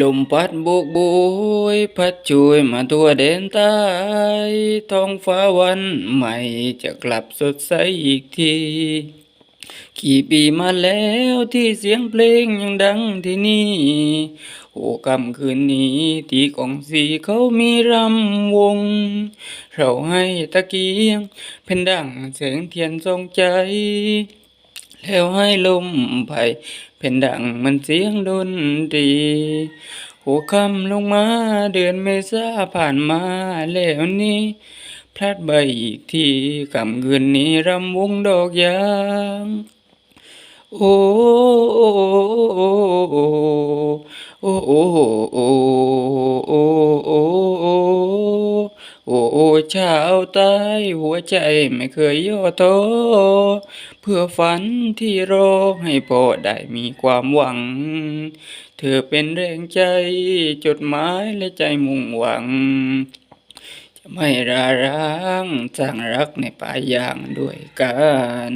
ลมพัดโบกโบยพัดช่วยมาทั่วแดนใต้ท้องฟ้าวันใหม่จะกลับสดใสอีกที กี่ปีมาแล้วที่เสียงเพลงยังดังที่นี่โอ้คำคืนนี้ที่กองสีเขามีรำวง เราให้ตะเกียงเป็นดังแสงเทียนทรงใจ แล้วให้ลมไผ่เป็นดังมันเสียงดนตรีหัวคำลงมาเดือนเมษาผ่านมาแล้วนี้ พลัดใบอีกทีคำคืนนี้รำวงดอกยาง โอ้โอ้โอ้โอ้โอ้โอ้โอ้โอ้ โอ้โอ้ชาวใต้หัวใจไม่เคยย่อท้อเพื่อฝันที่รอให้พ่อได้มีความหวัง เธอเป็นแรงใจจดหมายและใจมุ่งหวัง จะไม่ราร้างสร้างรักในป่ายางด้วยกัน